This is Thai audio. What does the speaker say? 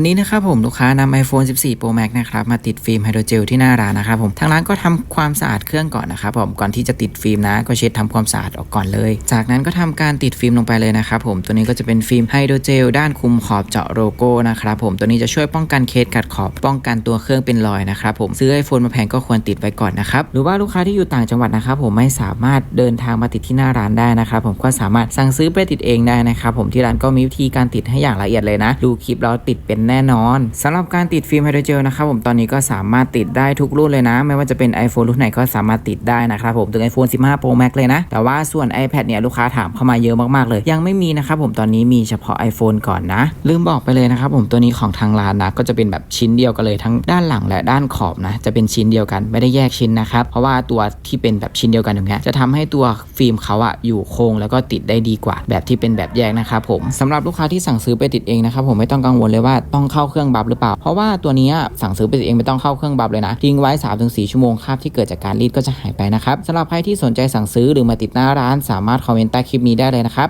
วันนี้นะครับผมลูกค้านำ iPhone 14 Pro Max นะครับมาติดฟิล์มไฮโดรเจลที่หน้าร้านนะครับผมทางร้านก็ทำความสะอาดเครื่องก่อนนะครับผมก่อนที่จะติดฟิล์มนะก็เช็ดทำความสะอาดออกก่อนเลย จากนั้นก็ทำการติดฟิล์มลงไปเลยนะครับผมตัวนี้ก็จะเป็นฟิล์มไฮโดรเจลด้านคุมขอบเจาะโลโก้นะครับผมตัวนี้จะช่วยป้องกันเคสกัดขอบป้องกันตัวเครื่องเป็นรอยนะครับผมซื้อ iPhone มาแพงก็ควรติดไว้ก่อนนะครับหรือว่าลูกค้าที่อยู่ต่างจังหวัดนะครับผมไม่สามารถเดินทางมาติดที่หน้าร้านได้นะครับผมก็สามารถสั่งซื้อไปติดเองได้นะครับผมที่ร้านก็มีวิธีการติดให้อย่างละเอียดเลยนะ ดูคลิปแล้วติดเป็นแน่นอนสำหรับการติดฟิล์มไฮโดรเจลนะครับผมตอนนี้ก็สามารถติดได้ทุกรุ่นเลยนะ ไม่ว่าจะเป็น iPhone รุ่นไหนก็สามารถติดได้นะครับผมถึง iPhone 15 Pro Max เลยนะ แต่ว่าส่วน iPad เนี่ยลูกค้าถามเข้ามาเยอะมากๆเลย ยังไม่มีนะครับผมตอนนี้มีเฉพาะ iPhone ก่อนนะ ลืมบอกไปเลยนะครับผมตัวนี้ของทางร้านนะก็จะเป็นแบบชิ้นเดียวกันเลยทั้งด้านหลังและด้านขอบนะจะเป็นชิ้นเดียวกันไม่ได้แยกชิ้นนะครับเพราะว่าตัวที่เป็นแบบชิ้นเดียวกันอย่างเงี้ยจะทำให้ตัวฟิล์มเขาอะอยู่โครงแล้วก็ติดได้ดีกว่า แบบที่เป็นแบบแยกนะครับผมสำหรับลูกค้าที่สั่งซื้อไปติดเองนะครับผมไม่ต้องกังวลเลยว่าต้องเข้าเครื่องบัฟหรือเปล่า เพราะว่าตัวนี้สั่งซื้อไปเองไม่ต้องเข้าเครื่องบัฟเลยนะทิ้งไว้ 3-4 ชั่วโมงคราบที่เกิดจากการรีดก็จะหายไปนะครับสำหรับใครที่สนใจสั่งซื้อหรือมาติดหน้าร้านสามารถคอมเมนต์ใต้คลิปนี้ได้เลยนะครับ